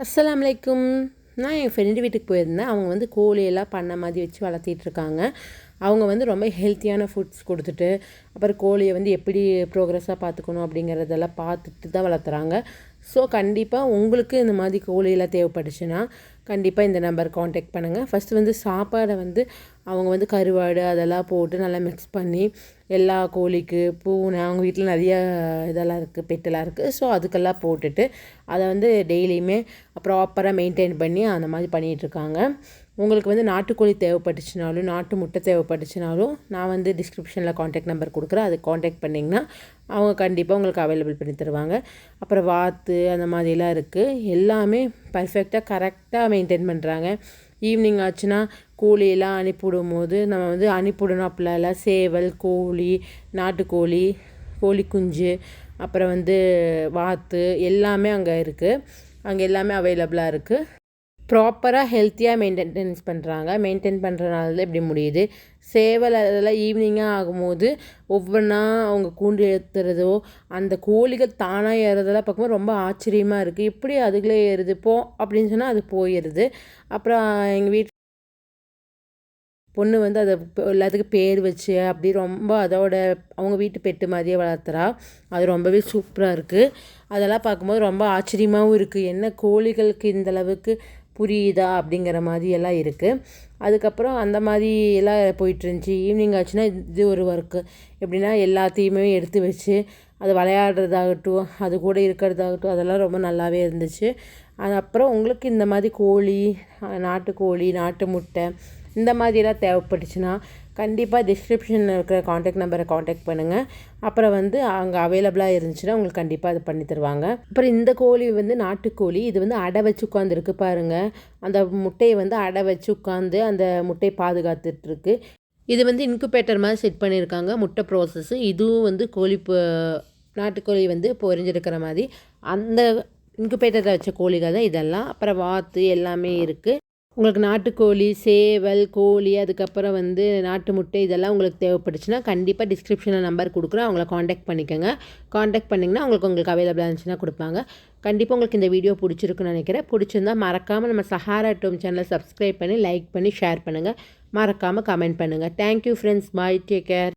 அஸ்லாம் வலைக்கும் நான் என் ஃப்ரெண்டு வீட்டுக்கு போயிருந்தேன். அவங்க வந்து கோழியெல்லாம் பண்ண மாதிரி வச்சு வளர்த்திட்ருக்காங்க அவங்க வந்து ரொம்ப ஹெல்த்தியான ஃபுட்ஸ் கொடுத்துட்டு அப்புறம் கோழியை வந்து எப்படி ப்ரோக்ரஸாக பார்த்துக்கணும் அப்படிங்கிறதெல்லாம் பார்த்துட்டு தான் வளர்த்துறாங்க. ஸோ கண்டிப்பாக உங்களுக்கு இந்த மாதிரி கோழியெல்லாம் தேவைப்பட்டுச்சுன்னா கண்டிப்பாக இந்த நம்பர் காண்டாக்ட் பண்ணுங்கள் ஃபஸ்ட்டு வந்து சாப்பாடை வந்து அவங்க வந்து கருவாடு அதெல்லாம் போட்டு நல்லா மிக்ஸ் பண்ணி எல்லா கோழிக்கு பூனை அவங்க வீட்டில் நிறைய இதெல்லாம் இருக்குது பெட்டெல்லாம் இருக்குது ஸோ அதுக்கெல்லாம் போட்டுட்டு அதை வந்து டெய்லியுமே ப்ராப்பராக மெயின்டைன் பண்ணி அந்த மாதிரி பண்ணிகிட்ருக்காங்க உங்களுக்கு வந்து நாட்டுக்கோழி தேவைப்பட்டுச்சுனாலும் நாட்டு முட்டை தேவைப்பட்டுச்சுனாலும் நான் வந்து டிஸ்கிரிப்ஷனில் காண்டாக்ட் நம்பர் கொடுக்குறேன். அது காண்டாக்ட் பண்ணிங்கன்னா அவங்க கண்டிப்பாக உங்களுக்கு அவைலபிள் பண்ணி தருவாங்க. அப்புறம் வாத்து அந்த மாதிரிலாம் இருக்குது எல்லாமே பர்ஃபெக்டாக கரெக்டாக மெயின்டைன் பண்ணுறாங்க ஈவினிங் ஆச்சுன்னா கோழியெல்லாம் அனுப்பிவிடும் போது நம்ம வந்து அனுப்பிவிடணும் அப்படிலாம் சேவல் கோழி நாட்டுக்கோழி கோழி குஞ்சு அப்புறம் வந்து வாத்து எல்லாமே அங்கே இருக்குது அங்கே எல்லாமே அவைலபிளாக இருக்குது ப்ராப்பராக ஹெல்த்தியாக மெயின்டெனன்ஸ் பண்ணுறாங்க மெயின்டைன் பண்ணுறனால தான் இப்படி முடியுது? சேவல் அதெல்லாம் ஈவினிங்காக ஆகும்போது ஒவ்வொன்றா அவங்க கூண்டு ஏற்றுறதோ அந்த கோழிகள் தானாக ஏறுறதெல்லாம் பார்க்கும்போது ரொம்ப ஆச்சரியமாக இருக்குது எப்படி அதுகளே ஏறுது? போ அப்படின்னு சொன்னால் அது போயிடுது அப்புறம் எங்கள் வீட்டு பொண்ணு வந்து அதை எல்லாத்துக்கும் பேர் வச்சு அப்படி ரொம்ப அதோட அவங்க வீட்டு பெட்டு மாதிரியே வளர்த்துறா. அது ரொம்பவே சூப்பராக இருக்குது அதெல்லாம் பார்க்கும்போது ரொம்ப ஆச்சரியமாகவும் இருக்குது என்ன கோழிகளுக்கு இந்தளவுக்கு புரியுதா அப்படிங்கிற மாதிரி எல்லாம் இருக்குது அதுக்கப்புறம் அந்த மாதிரி எல்லாம் போயிட்டுருந்துச்சி ஈவினிங் ஆச்சுன்னா இது ஒரு ஒர்க்கு எப்படின்னா எல்லாத்தையுமே எடுத்து வச்சு அது விளையாடுறதாகட்டும் அது கூட இருக்கிறதாகட்டும் அதெல்லாம் ரொம்ப நல்லாவே இருந்துச்சு. அது அப்புறம் உங்களுக்கு இந்த மாதிரி கோழி நாட்டுக்கோழி நாட்டு முட்டை இந்த மாதிரிலாம் தேவைப்பட்டுச்சுன்னா கண்டிப்பாக டிஸ்கிரிப்ஷனில் இருக்கிற காண்டாக்ட் நம்பரை காண்டாக்ட் பண்ணுங்கள் அப்புறம் வந்து அங்கே அவைலபிளாக இருந்துச்சுன்னா உங்களுக்கு கண்டிப்பாக அது பண்ணி தருவாங்க. அப்புறம் இந்த கோழி வந்து நாட்டுக்கோழி. இது வந்து அடை வச்சு உட்காந்துருக்கு பாருங்கள் அந்த முட்டையை வந்து அடை வச்சு உட்காந்து அந்த முட்டையை பாதுகாத்துட்ருக்கு இது வந்து இன்குபேட்டர் மாதிரி செட் பண்ணியிருக்காங்க. முட்டை ப்ராசஸ்ஸு இதுவும் வந்து கோழி நாட்டுக்கோழி வந்து பொறிஞ்சிருக்கிற மாதிரி. அந்த இன்குபேட்டரில் வச்ச கோழிகள் தான் இதெல்லாம். அப்புறம் வாத்து எல்லாமே இருக்குது உங்களுக்கு நாட்டுக்கோழி சேவல் கோழி அதுக்கப்புறம் வந்து நாட்டு முட்டை இதெல்லாம் உங்களுக்கு தேவைப்பட்டுச்சுன்னா கண்டிப்பாக டிஸ்கிரிப்ஷனில் நம்பர் கொடுக்குறேன். அவங்கள காண்டாக்ட் பண்ணிக்கோங்க. காண்டாக்ட் பண்ணிங்கன்னா அவங்களுக்கு உங்களுக்கு அவைலபிளாக இருந்துச்சுன்னா கொடுப்பாங்க. கண்டிப்பாக உங்களுக்கு இந்த வீடியோ பிடிச்சிருக்குன்னு நினைக்கிறேன். பிடிச்சிருந்தா மறக்காமல் நம்ம சஹாரா டோம் சேனலை சப்ஸ்கிரைப் பண்ணி லைக் பண்ணி ஷேர் பண்ணுங்கள் மறக்காமல் கமெண்ட் பண்ணுங்கள் thank you friends bye take care